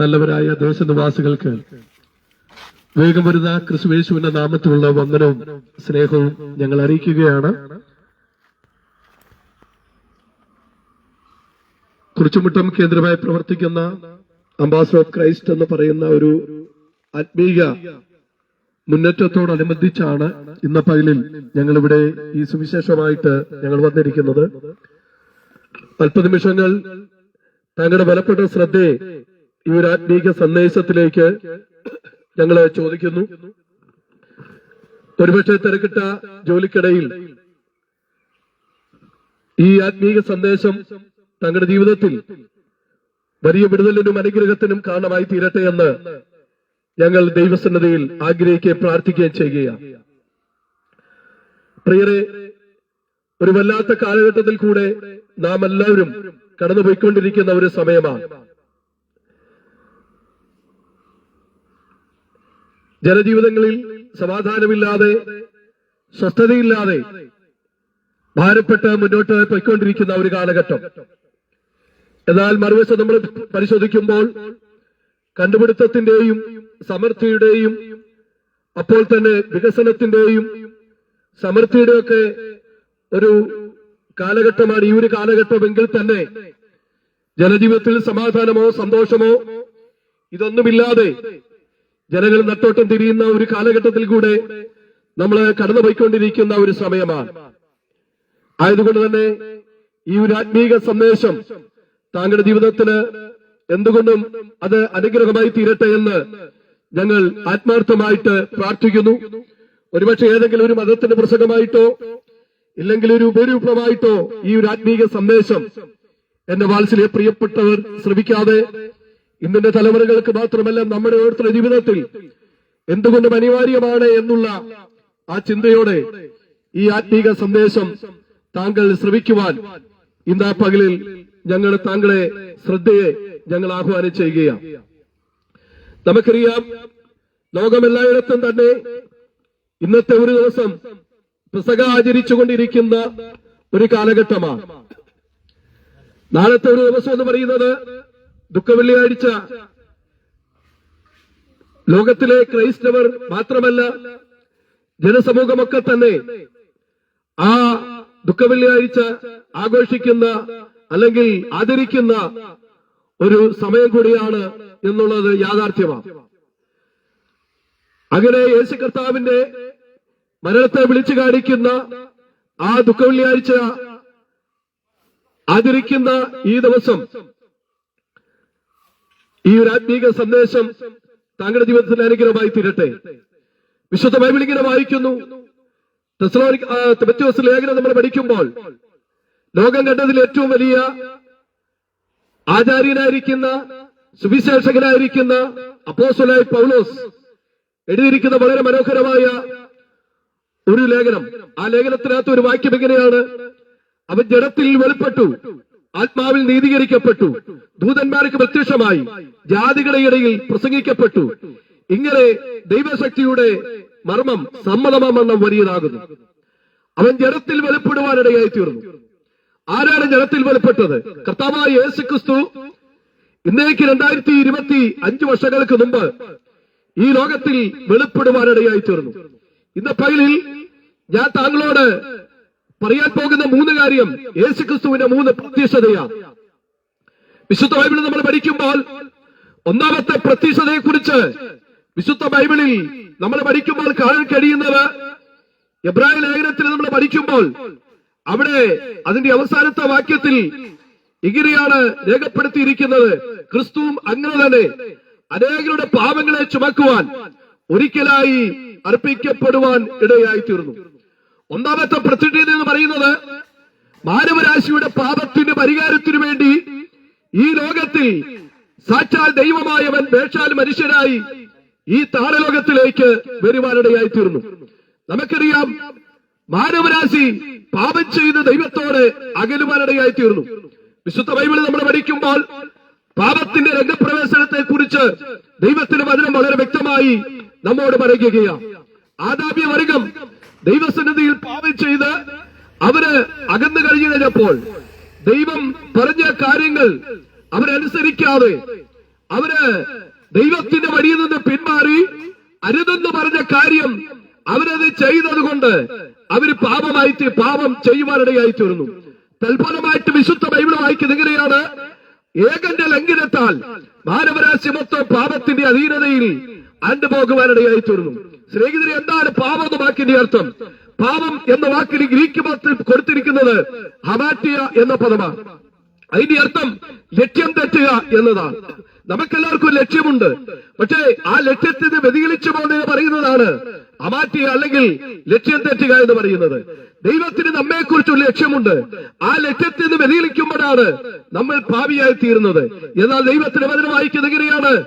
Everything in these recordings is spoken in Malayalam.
നല്ലവരായ ദേശനിവാസികൾക്ക് വേഗം വരുന്ന ക്രിസ്തുവേശുവിന്റെ നാമത്തിലുള്ള വന്ദനവും സ്നേഹവും ഞങ്ങൾ അറിയിക്കുകയാണ്. കുറിച്ചുമുട്ടം കേന്ദ്രമായി പ്രവർത്തിക്കുന്ന അംബാസഡർ ഓഫ് ക്രൈസ്റ്റ് എന്ന് പറയുന്ന ഒരു ആത്മീയ മുന്നേറ്റത്തോടനുബന്ധിച്ചാണ് ഇന്ന പകലിൽ ഞങ്ങളിവിടെ ഈ സുവിശേഷമായിട്ട് ഞങ്ങൾ വന്നിരിക്കുന്നത്. അല്പനിമിഷങ്ങൾ താങ്കളുടെ ബലപ്പെട്ട ശ്രദ്ധയെ ഈ ഒരു ആത്മീക സന്ദേശത്തിലേക്ക് ഞങ്ങൾ ചോദിക്കുന്നു. ഒരുപക്ഷെ തിരക്കിട്ട ജോലിക്കിടയിൽ ഈ ആത്മീക സന്ദേശം തങ്ങളുടെ ജീവിതത്തിൽ വലിയ വിടുതലിനും അനുഗ്രഹത്തിനും കാരണമായി തീരട്ടെ എന്ന് ഞങ്ങൾ ദൈവസന്നതയിൽ ആഗ്രഹിക്കുകയും പ്രാർത്ഥിക്കുകയും ചെയ്യുകയാണ്. പ്രിയരെ ഒരു വല്ലാത്ത കാലഘട്ടത്തിൽ കൂടെ നാം എല്ലാവരും കടന്നുപോയിക്കൊണ്ടിരിക്കുന്ന ഒരു സമയമാണ്. ജനജീവിതങ്ങളിൽ സമാധാനമില്ലാതെ സ്വസ്ഥതയില്ലാതെ ഭാരപ്പെട്ട് മുന്നോട്ട് പോയിക്കൊണ്ടിരിക്കുന്ന ഒരു കാലഘട്ടം. എന്നാൽ മറുവശം നമ്മൾ പരിശോധിക്കുമ്പോൾ കണ്ടുപിടുത്തത്തിന്റെയും സമൃദ്ധിയുടെയും അപ്പോൾ തന്നെ വികസനത്തിന്റെയും സമൃദ്ധിയുടെയൊക്കെ ഒരു കാലഘട്ടമാണ് ഈ ഒരു കാലഘട്ടമെങ്കിൽ തന്നെ ജനജീവിതത്തിൽ സമാധാനമോ സന്തോഷമോ ഇതൊന്നുമില്ലാതെ ജനങ്ങൾ നട്ടോട്ടം തിരിയുന്ന ഒരു കാലഘട്ടത്തിൽ കൂടെ നമ്മൾ കടന്നുപോയിക്കൊണ്ടിരിക്കുന്ന ഒരു സമയമാണ്. ആയതുകൊണ്ട് തന്നെ ഈ ഒരു ആത്മീക സന്ദേശം താങ്കളുടെ ജീവിതത്തിന് എന്തുകൊണ്ടും അത് അനുഗ്രഹമായി തീരട്ടെ എന്ന് ഞങ്ങൾ ആത്മാർത്ഥമായിട്ട് പ്രാർത്ഥിക്കുന്നു. ഒരുപക്ഷെ ഏതെങ്കിലും ഒരു മതത്തിന്റെ പ്രസംഗമായിട്ടോ ഇല്ലെങ്കിൽ ഒരു ഉപരൂപമായിട്ടോ ഈ ഒരു ആത്മീക സന്ദേശം എന്റെ വാത്സല്യ പ്രിയപ്പെട്ടവർ ശ്രമിക്കാതെ ഇന്നിന്റെ തലമുറകൾക്ക് മാത്രമല്ല നമ്മുടെ ഓരോരുത്തരുടെ ജീവിതത്തിൽ എന്തുകൊണ്ടും അനിവാര്യമാണ് എന്നുള്ള ആ ചിന്തയോടെ ഈ ആത്മീക സന്ദേശം താങ്കൾ ശ്രമിക്കുവാൻ ഇന്ന് ആ പകലിൽ ഞങ്ങൾ താങ്കളെ ശ്രദ്ധയെ ഞങ്ങൾ ആഹ്വാനം ചെയ്യുകയാണ്. നമുക്കറിയാം ലോകമെല്ലായിടത്തും തന്നെ ഇന്നത്തെ ഒരു ദിവസം പെസക ആചരിച്ചുകൊണ്ടിരിക്കുന്ന ഒരു കാലഘട്ടമാണ്. നാളത്തെ ഒരു ദിവസം എന്ന് പറയുന്നത് ദുഃഖവെള്ളിയാഴ്ച ലോകത്തിലെ ക്രൈസ്തവർ മാത്രമല്ല ജനസമൂഹമൊക്കെ തന്നെ ആ ദുഃഖവെള്ളിയാഴ്ച ആഘോഷിക്കുന്ന അല്ലെങ്കിൽ ആദരിക്കുന്ന ഒരു സമയം കൂടിയാണ് എന്നുള്ളത് യാഥാർത്ഥ്യമാണ്. അങ്ങനെ യേശു കർത്താവിന്റെ മരണത്തെ വിളിച്ചു കാണിക്കുന്ന ആ ദുഃഖവെള്ളിയാഴ്ച ആചരിക്കുന്ന ഈ ദിവസം ഈ ഒരു ആത്മീക സന്ദേശം താങ്കളുടെ ജീവിതത്തിൽ അനുഗ്രഹമായി തീരട്ടെ. വിശുദ്ധ ബൈബിൾ ഇങ്ങനെ വായിക്കുന്നു. ലേഖനം നമ്മൾ പഠിക്കുമ്പോൾ ലോകം കണ്ടതിൽ ഏറ്റവും വലിയ ആചാര്യനായിരിക്കുന്ന സുവിശേഷകനായിരിക്കുന്ന അപ്പോസലായി പൗലോസ് എഴുതിയിരിക്കുന്ന വളരെ മനോഹരമായ ഒരു ലേഖനം. ആ ലേഖനത്തിനകത്ത് ഒരു വാക്യം എങ്ങനെയാണ് അവൻ ജഡത്തിൽ വെളിപ്പെട്ടു. ആത്മാവിൽ നീതീകരിക്കപ്പെട്ടു. ദൂതന്മാർക്ക് പ്രത്യക്ഷമായി ജാതികളുടെ ഇടയിൽ പ്രസംഗിക്കപ്പെട്ടു. ഇങ്ങനെ ദൈവശക്തിയുടെ മർമ്മം സമ്മതമെണ്ണം വലിയതാകുന്നു. അവൻ ജലത്തിൽ വെളിപ്പെടുവാനിടയായി തീർന്നു ആരാണ് ജലത്തിൽ വെളിപ്പെട്ടത്? കർത്താവായ യേശു ക്രിസ്തു ഇന്നേക്ക് രണ്ടായിരത്തി ഇരുപത്തി അഞ്ചു വർഷങ്ങൾക്ക് മുമ്പ് ഈ ലോകത്തിൽ വെളിപ്പെടുവാനിടയായി തീർന്നു ഇന്ന് പകലിൽ ഞാൻ താങ്കളോട് പറയാൻ പോകുന്ന മൂന്ന് കാര്യം യേശുക്രിസ്തുവിന്റെ മൂന്ന് പ്രത്യക്ഷതയാണ് വിശുദ്ധ ബൈബിളിൽ നമ്മൾ പഠിക്കുമ്പോൾ ഒന്നാമത്തെ പ്രത്യക്ഷതയെ കുറിച്ച് വിശുദ്ധ ബൈബിളിൽ നമ്മൾ പഠിക്കുമ്പോൾ കാണാൻ കഴിയുന്നത് എബ്രാഹിം ലേഖനത്തിൽ നമ്മൾ പഠിക്കുമ്പോൾ അവിടെ അതിന്റെ അവസാനത്തെ വാക്യത്തിൽ ഇങ്ങനെയാണ് രേഖപ്പെടുത്തിയിരിക്കുന്നത്. ക്രിസ്തുവും അങ്ങനെ തന്നെ അനേകരുടെ പാപങ്ങളെ ചുമക്കുവാൻ ഒരിക്കലായി അർപ്പിക്കപ്പെടുവാൻ ഇടയായി തീർന്നു ഒന്നാമത്തെ പ്രസിഡന്റ് എന്ന് പറയുന്നത് മാനവരാശിയുടെ പാപത്തിന് പരിഹാരത്തിനു വേണ്ടി ഈ ലോകത്തിൽ സാക്ഷാൽ ദൈവമായവൻ വേഷാൽ മനുഷ്യനായി ഈ താരലോകത്തിലേക്ക് വരുവാനിടയായി തീർന്നു. നമുക്കറിയാം മാനവരാശി പാപം ചെയ്ത് ദൈവത്തോട് അകലുവാനിടയായി തീർന്നു. വിശുദ്ധ ബൈബിളിൽ നമ്മൾ പഠിക്കുമ്പോൾ പാപത്തിന്റെ രംഗപ്രവേശനത്തെ കുറിച്ച് ദൈവത്തിന് വചനം വളരെ വ്യക്തമായി നമ്മോട് പറയുകയാണ്. ആദാമ്യ വർഗം ദൈവസന്നിധിയിൽ പാപം ചെയ്ത് അവർ അകന്നു കഴിഞ്ഞു കഴിഞ്ഞപ്പോൾ ദൈവം പറഞ്ഞ കാര്യങ്ങൾ അവരനുസരിക്കാതെ അവർ ദൈവത്തിന്റെ വഴിയിൽ നിന്ന് പിന്മാറി അരുതെന്ന് പറഞ്ഞ കാര്യം അവരത് ചെയ്തത് കൊണ്ട് അവർ പാപമായിട്ട് പാപം ചെയ്യുവാനിടയായി തീർന്നു. തൽഫലമായിട്ട് വിശുദ്ധ ബൈബിൾ വായിക്കുന്നത് എങ്ങനെയാണ്? ഏകന്റെ ലംഘനത്താൽ മാനവരാശി മൊത്തം പാപത്തിന്റെ അധീനതയിൽ അണ്ടുപോകുവാനിടയായി തീർന്നു. സ്നേഹിതരെ എന്താണ് പാപം എന്ന വാക്കിന്റെ അർത്ഥം? പാപം എന്ന വാക്കിന് ഗ്രീക്ക് മതത്തിൽ കൊടുത്തിരിക്കുന്നത് ഹമാറ്റിയ എന്ന പദമാണ്. അതിന്റെ അർത്ഥം ലക്ഷ്യം തെറ്റുക എന്നതാണ്. നമുക്കെല്ലാവർക്കും ലക്ഷ്യമുണ്ട്. പക്ഷേ ആ ലക്ഷ്യത്തിന് വ്യതികളിച്ചു പോകുന്നത് പറയുന്നതാണ് അമാറ്റിയ അല്ലെങ്കിൽ ലക്ഷ്യം തെറ്റുക എന്ന് പറയുന്നത്. ദൈവത്തിന് നമ്മെക്കുറിച്ചൊരു ലക്ഷ്യമുണ്ട്. ആ ലക്ഷ്യത്തിൽ നിന്ന് വ്യതിലിക്കുമ്പോഴാണ് നമ്മൾ ഭാവിയായി തീരുന്നത്. എന്നാൽ ദൈവത്തിന് വചനം വായിക്കുന്നത് എങ്ങനെയാണ്?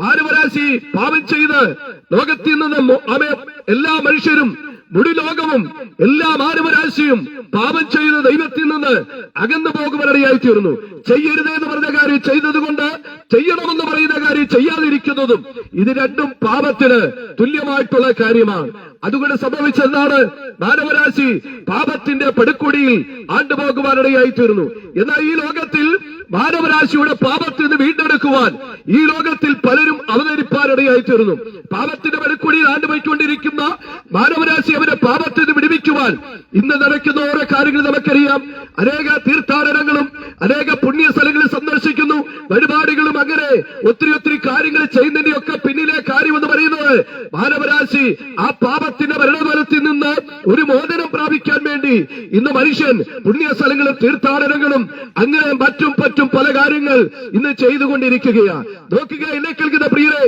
മാനവരാശി പാപം ചെയ്ത് ലോകത്തിൽ നിന്ന് മൊ- അവയെ എല്ലാ മനുഷ്യരും മുടി ലോകവും എല്ലാ മാനവരാശിയും പാപം ചെയ്ത് ദൈവത്തിൽ നിന്ന് അകന്നു പോകുവാനിടയായി തീർന്നു ചെയ്യരുത് എന്ന് പറഞ്ഞ കാര്യം ചെയ്തതുകൊണ്ട് ചെയ്യണമെന്ന് പറയുന്ന കാര്യം ചെയ്യാതിരിക്കുന്നതും ഇത് രണ്ടും പാപത്തിന് തുല്യമായിട്ടുള്ള കാര്യമാണ്. അതുകൊണ്ട് സംഭവിച്ചെന്നാണ് മാനവരാശി പാപത്തിന്റെ പടുക്കുടിയിൽ ആണ്ടുപോകുവാനിടയായി തീർന്നു എന്നാൽ ഈ ലോകത്തിൽ മാനവരാശിയുടെ പാപത്തിൽ നിന്ന് വീണ്ടെടുക്കുവാൻ ഈ ലോകത്തിൽ പലരും അവതരിപ്പാനിടയായി തീർന്നു പാപത്തിന്റെ പടുക്കുടിയിൽ ആണ്ടുപോയിക്കൊണ്ടിരിക്കുന്ന മാനവരാശി അവരെ പാപത്തിൽ നിന്ന് വിടുവിക്കുവാൻ ഇന്ന് നടക്കുന്ന ഓരോ കാര്യങ്ങൾ നമുക്കറിയാം. അനേക തീർത്ഥാടനങ്ങളും അനേക പുണ്യ സ്ഥലങ്ങളിൽ സന്ദർശിക്കുന്നു. വഴിപാടുകളും അങ്ങനെ ഒത്തിരി ഒത്തിരി കാര്യങ്ങൾ ചെയ്യുന്നതിന്റെ ഒക്കെ പിന്നിലെ കാര്യം എന്ന് പറയുന്നത് മാനവരാശി ആ പാപത്തിന്റെ ഭരണഫലത്തിൽ നിന്ന് ഒരു മോചനം പ്രാപിക്കാൻ വേണ്ടി ഇന്ന് മനുഷ്യൻ പുണ്യ സ്ഥലങ്ങളും തീർത്ഥാടനങ്ങളും അങ്ങനെ മറ്റും പറ്റും പല കാര്യങ്ങൾ ഇന്ന് ചെയ്തുകൊണ്ടിരിക്കുകയാണ്. നോക്കുക എന്നെ കേൾക്കുന്ന പ്രിയരെ.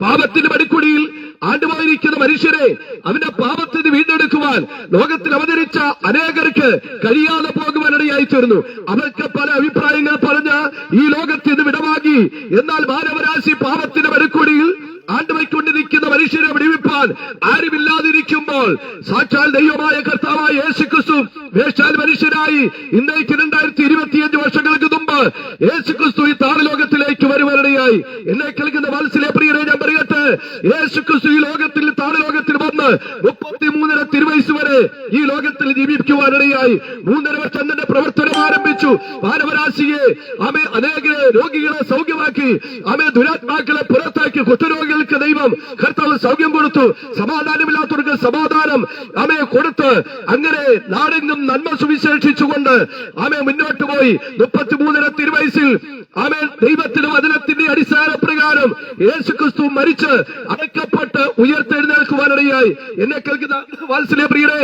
പാപത്തിന്റെ പടിക്കുടിയിൽ ആണ്ടുപോയിരിക്കുന്ന മനുഷ്യരെ അവന്റെ പാപത്തിന് വീണ്ടെടുക്കുവാൻ ലോകത്തിൽ അവതരിച്ച അനേകർക്ക് കഴിയാതെ പോകുവാനിടയായി തീർന്നു. അവർക്ക് പല അഭിപ്രായങ്ങൾ പറഞ്ഞ് ഈ ലോകത്തിൽ നിന്ന് വിടവാങ്ങി. എന്നാൽ മാനവരാശി പാപത്തിന്റെ പടിക്കുടിയിൽ ആണ്ടുപോയിക്കൊണ്ടിരിക്കുന്ന മനുഷ്യരെ വിടിവിപ്പാൻ ആരുമില്ലാതിരിക്കുമ്പോൾ സാക്ഷാൽ ദൈവമായ കർത്താവായ യേശു ക്രിസ്തു വേഷാൽ മനുഷ്യരായി ഇന്നേക്ക് രണ്ടായിരത്തി ഇരുപത്തിയഞ്ച് വർഷങ്ങൾക്ക് മുമ്പ് യേശു ക്രിസ്തു ഈ താഴലോകത്തിലേക്ക് വരുവാനിടയായി എന്നെ കേൾക്കുന്ന മനസ്സിലെ പ്രിയരെ ഞാൻ പറയട്ടെ. യേശുക്രിസ്തു ഈ ലോകത്തിൽ താഴെ ലോകത്തിൽ വന്ന് മുപ്പത്തിമൂന്നര തിരുവയസ് ഈ ലോകത്തിൽ ജീവിക്കുവാനിടയായി മൂന്നര വർഷം തന്നെ പ്രവർത്തനം ആരംഭിച്ചു. മാനവരാശിയെ ആമെ അനേക രോഗികളെ സൗഖ്യമാക്കി ആമെ ദുരാത്മാക്കളെ പുറത്താക്കി കുറ്റരോഗികൾക്ക് ദൈവം കർത്താവ് സൗഖ്യം കൊടുത്തു. സമാധാനമില്ലാത്തവർക്ക് സമാധാനം ആമെ കൊടുത്ത് അങ്ങനെ നാടെങ്ങും നന്മ സുവിശേഷിച്ചുകൊണ്ട് ആമെ മുന്നോട്ട് പോയി. മുപ്പത്തിമൂന്നര തിരുവയസിൽ ആമേ ദൈവത്തിന്റെ വചനത്തിന്റെ അടിസ്ഥാന പ്രകാരം യേശു ക്രിസ്തു മരിച്ച് അടക്കപ്പെട്ട് ഉയർത്തെഴുന്നേൽക്കുവാനിടയായി. എന്നെ കേൾക്കുന്ന വാത്സല്യ പ്രിയരെ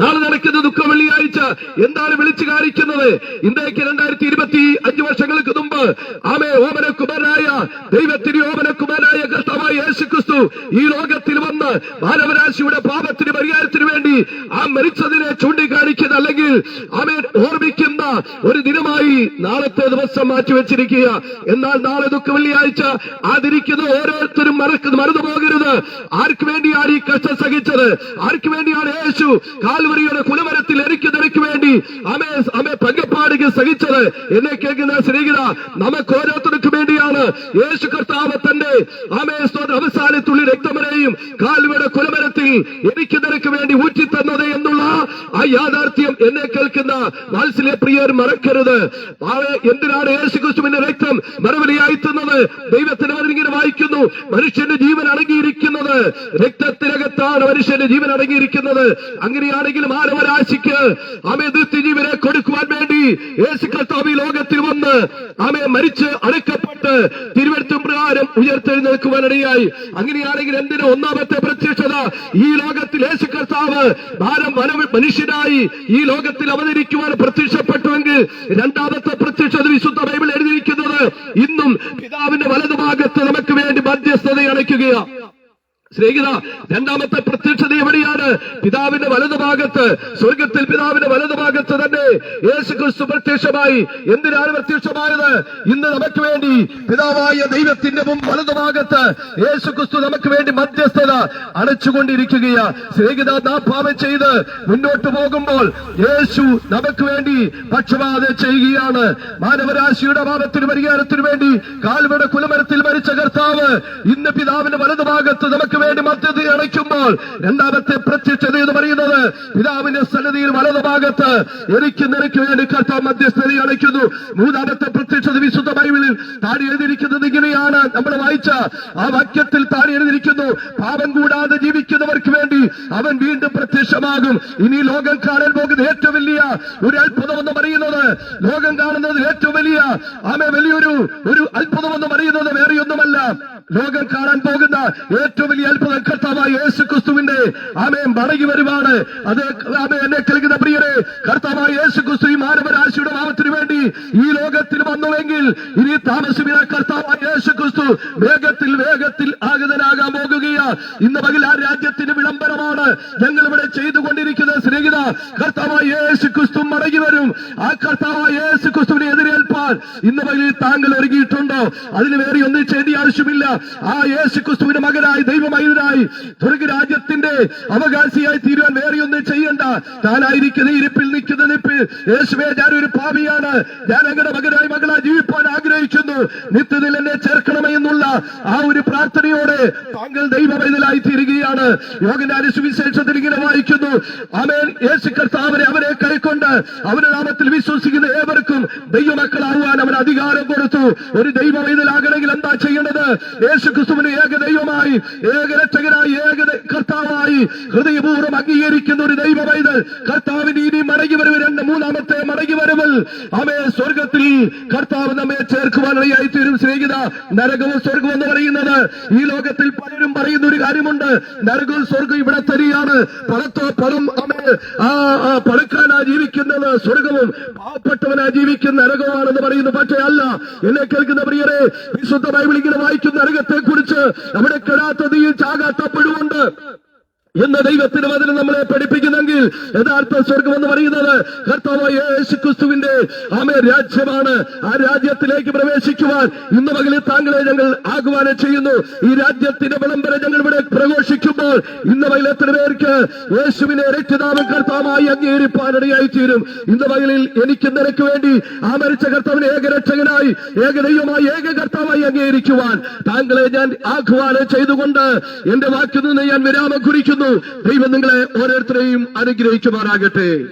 നാളെ നടക്കുന്ന ദുഃഖ വെള്ളിയാഴ്ച. എന്താണ് വിളിച്ചു കാണിക്കുന്നത്? ഇന്ത്യയ്ക്ക് രണ്ടായിരത്തി ഇരുപത്തി അഞ്ചു വർഷങ്ങൾക്ക് മുമ്പ് ആമേ ഓമനക്കുമാരനായ ദൈവത്തിന് ഓമനക്കുമാരനായ കർത്താവായ യേശു ക്രിസ്തു ഈ ലോകത്തിൽ വന്ന് മാനവരാശിയുടെ പാപത്തിന് പരിഹാരത്തിന് വേണ്ടി ആ മരിച്ചതിനെ ചൂണ്ടിക്കാണിക്കുന്ന അല്ലെങ്കിൽ ആമേ ഓർമ്മിക്കുന്ന ഒരു ദിനമായി നാളത്തെ ദിവസം മാറ്റിവെച്ചിരിക്കുക എന്നാൽ നാളെ ദുഃഖ വെള്ളിയാഴ്ച ആദരിക്കുന്ന ഓരോരുത്തരും മറക്കുന്നു മറന്നു പോകരുത് ആർക്ക് വേണ്ടിയാണ് ഈ കഷ്ടം സഹിച്ചത്? ആർക്ക് വേണ്ടിയാണ് യേശു കാൽവരിയുടെ കുലമരത്തിൽ എനിക്കുന്നതിനു വേണ്ടി അമേ അമേ പങ്കപ്പാടുക സഹിച്ചത്. എന്നെ കേൾക്കുന്ന സ്നേഹിത നമുക്ക് ഓരോരുത്തർക്കും വേണ്ടിയാണ്. യേശു കർത്താവ് തന്റെ അമേ അവസാനത്തുള്ളി രക്തമരെയും കാൽവയുടെ കുലമരത്തിൽ എനിക്കുന്നതിനു വേണ്ടി ഊറ്റിത്തന്നത് എന്നുള്ള ആ യാഥാർത്ഥ്യം എന്നെ കേൾക്കുന്ന വാത്സല്യ പ്രിയർ മറക്കരുത്. എന്തിനാണ് യേശു ക്രിസ്തുവിന്റെ രക്തം മറുപടിയായി തന്നത് ദൈവത്തിന് അവരിങ്ങനെ വായിക്കുന്നു. മനുഷ്യന്റെ ജീവൻ അടങ്ങിയിരിക്കുന്നത്. രക്തത്തിനകത്താണ് മനുഷ്യന്റെ ജീവൻ അടങ്ങിയിരിക്കുന്നത്. അങ്ങനെയാണെങ്കിൽ മാനവരാശിക്ക് ആമെ നിത്യജീവനെ കൊടുക്കുവാൻ വേണ്ടി യേശു കർത്താവ് ലോകത്തിൽ വന്ന് അമേ മരിച്ച് അടക്കപ്പെട്ട് തിരുവനന്തപുരം പ്രകാരം ഉയർത്തെഴുന്നേൽക്കുവാനിടയായി. അങ്ങനെയാണെങ്കിൽ എന്തിന് ഒന്നാമത്തെ പ്രത്യക്ഷത? ഈ ലോകത്തിൽ യേശു കർത്താവ് ഭാരം മനുഷ്യനായി ഈ ലോകത്തിൽ അവതരിക്കുവാൻ പ്രത്യക്ഷപ്പെട്ടുവെങ്കിൽ രണ്ടാമത്തെ പ്രത്യക്ഷത വിശുദ്ധ ബൈബിൾ എഴുതിയിരിക്കുന്നത് ഇന്നും പിതാവിന്റെ വലതുഭാഗത്ത് നമുക്ക് വേണ്ടി മധ്യസ്ഥത അണയ്ക്കുകയാണ് സ്നേഹിത രണ്ടാമത്തെ പ്രത്യക്ഷത എവിടെയാണ് പിതാവിന്റെ വലതുഭാഗത്ത് സ്വർഗത്തിൽ പിതാവിന്റെ വലതുഭാഗത്ത് തന്നെ യേശു ക്രിസ്തു പ്രത്യക്ഷമായി. എന്തിനാണ് പ്രത്യക്ഷമായത്? ഇന്ന് നമുക്ക് വേണ്ടി പിതാവായ ദൈവത്തിന്റെ മുമ്പ് വലതുഭാഗത്ത് യേശു ക്രിസ്തു നമുക്ക് വേണ്ടി മധ്യസ്ഥത അടച്ചുകൊണ്ടിരിക്കുകയാ സ്നേഹിത നാം പാപം ചെയ്ത് മുന്നോട്ട് പോകുമ്പോൾ യേശു നമുക്ക് വേണ്ടി പക്ഷപാത ചെയ്യുകയാണ്. മാനവരാശിയുടെ പാപത്തിന് പരിഹാരത്തിന് വേണ്ടി കാൽവട കുലമരത്തിൽ മരിച്ച കർത്താവ് ഇന്ന് പിതാവിന്റെ വലതുഭാഗത്ത് നമുക്ക് വേണ്ടി മധ്യത അണയ്ക്കുമ്പോൾ രണ്ടാമത്തെ പ്രത്യക്ഷത എന്ന് പറയുന്നത് പിതാവിന്റെ സന്നദ്ധിയിൽ വലതുഭാഗത്ത് എനിക്ക് നിനക്ക് വേണ്ടി കർത്താവ് മധ്യസ്ഥത അണയ്ക്കുന്നു മൂന്നാമത്തെ പ്രത്യക്ഷത വിശുദ്ധ ബൈബിളിൽ താടി എഴുതിയിരിക്കുന്നത് ഇങ്ങനെയാണ്. നമ്മൾ വായിച്ച ആ വാക്യത്തിൽ താടി എഴുതിയിരിക്കുന്നു. പാപം കൂടാതെ ജീവിക്കുന്നവർക്ക് വേണ്ടി അവൻ വീണ്ടും പ്രത്യക്ഷമാകും. ഇനി ലോകം കാണാൻ പോകുന്ന ഏറ്റവും വലിയ ഒരു അത്ഭുതം എന്ന് പറയുന്നത് ലോകം കാണുന്നത് ഏറ്റവും വലിയ ആമെ വലിയൊരു ഒരു അത്ഭുതം എന്ന് പറയുന്നത് വേറെയൊന്നുമല്ല. ലോകം കാണാൻ പോകുന്ന ഏറ്റവും വലിയ അത്ഭുത കർത്താവായ യേശു ക്രിസ്തുവിന്റെ ആമയം മടങ്ങി വരുവാണ്. അത് എന്നെ കേൾക്കുന്ന പ്രിയരെ കർത്താവായ യേശു ക്രിസ്തു ഈ മാനവരാശിയുടെ മാമത്തിനു വേണ്ടി ഈ ലോകത്തിൽ വന്നുവെങ്കിൽ ഇനി താമസമില്ല കർത്താവായ യേശു ക്രിസ്തു വേഗത്തിൽ വേഗത്തിൽ ആഗതനാകാൻ പോകുകയാണ് ഇന്ന് പകൽ ആ രാജ്യത്തിന് വിളംബരമാണ് ഞങ്ങൾ ഇവിടെ ചെയ്തുകൊണ്ടിരിക്കുന്ന സ്നേഹിത കർത്താവായ യേശു ക്രിസ്തു മടങ്ങി വരും. ആ കർത്താവായ യേശു ക്രിസ്തുവിനെ എതിരേൽപ്പാൻ ഇന്ന് പകൽ താങ്കൾ ഒരുങ്ങിയിട്ടുണ്ടോ? അതിന് വേറെ ഒന്നും ചെയ്യേണ്ട ആവശ്യമില്ല. ആ യേശു ക്രിസ്തുവിന്റെ മകനായി ദൈവമൈതനായി രാജ്യത്തിന്റെ അവകാശിയായി തീരുവാൻ വേറെ ഒന്നും ചെയ്യണ്ട. താനായിരിക്കുന്ന ഇരിപ്പിൽ നിൽക്കുന്ന നിപ്പിൽ ഞാൻ ഒരു പാപിയാണ്. ഞാൻ അങ്ങനെ മകനായി മകളായി ജീവിപ്പാൻ ആഗ്രഹിക്കുന്നു. നിത്യത്തിൽ എന്നെ ചേർക്കണമേ എന്നുള്ള ആ ഒരു പ്രാർത്ഥനയോടെ താങ്കൾ ദൈവമൈതലായി തീരുകയാണ്. യോഗനാരി സുവിശേഷത്തിൽ ഇങ്ങനെ വായിക്കുന്നു. അവൻ യേശു കർത്താവിനെ അവരെ കൈക്കൊണ്ട് അവന്റെ നാമത്തിൽ വിശ്വസിക്കുന്ന ഏവർക്കും ദൈവമക്കളാകുവാൻ അവൻ അധികാരം കൊടുത്തു. ഒരു ദൈവമൈതലാകണമെങ്കിൽ എന്താ ചെയ്യേണ്ടത്? യേശു ക്രിസ്തുവിന് ഏക ദൈവമായി ഏക രക്ഷകനായി ഏക കർത്താവായി ഹൃദയപൂർവം അംഗീകരിക്കുന്ന ഒരു ദൈവ പൈതൽ കർത്താവിന്റെ ഇനി മടങ്ങി വരവ് രണ്ട് മൂന്നാമത്തെ മടങ്ങി വരവൽ അവയെ സ്വർഗത്തിൽ കർത്താവ് നമ്മെ ചേർക്കുവാനിടയായി തീരും സ്നേഹിത നരകവും സ്വർഗവും എന്ന് പറയുന്നത്. ഈ ലോകത്തിൽ പലരും പറയുന്ന ഒരു കാര്യമുണ്ട്. നരകവും സ്വർഗവും ഇവിടെ തരികയാണ് പണത്തോ പണം ആ പണക്കാനാ ജീവിക്കുന്നത്. സ്വർഗവും പാവപ്പെട്ടവനാ ജീവിക്കുന്ന നരകമാണെന്ന് പറയുന്നു. പക്ഷേ അല്ല എന്നെ കേൾക്കുന്ന പ്രിയരെ വിശുദ്ധ ബൈബിൾ വായിക്കുന്ന നരകത്തെ കുറിച്ച് അവിടെ കെടാത്ത തീയിൽ ചാകാത്ത പുഴുവുണ്ട് എന്ന ദൈവത്തിന് വചനം നമ്മളെ പഠിപ്പിക്കുന്നെങ്കിൽ യഥാർത്ഥ സ്വർഗം എന്ന് പറയുന്നത് കർത്താവായ യേശു ക്രിസ്തുവിന്റെ രാജ്യമാണ്. ആ രാജ്യത്തിലേക്ക് പ്രവേശിക്കുവാൻ ഇന്ന് മകളിൽ താങ്കളെ ഞങ്ങൾ ആഹ്വാനം ചെയ്യുന്നു. ഈ രാജ്യത്തിന്റെ വിളംബരം ഞങ്ങൾ ഇവിടെ പ്രഘോഷിക്കുമ്പോൾ ഇന്ന് മകളിൽ എത്ര പേർക്ക് യേശുവിനെ രക്ഷിതാവും കർത്താവായി അംഗീകരിപ്പാനിടയായി തീരും ഇന്ന് മകളിൽ എനിക്ക് നിനക്ക് വേണ്ടി ആ മരിച്ച കർത്താവിനെ ഏകരക്ഷകനായി ഏകദൈവമായി ഏക കർത്താവായി അംഗീകരിക്കുവാൻ താങ്കളെ ഞാൻ ആഹ്വാനം ചെയ്തുകൊണ്ട് എന്റെ വാക്കിൽ നിന്ന് ഞാൻ വിരാമം കുറിക്കുന്നു. ദൈവം നിങ്ങളെ ഓരോരുത്തരെയും അനുഗ്രഹിക്കുമാറാകട്ടെ.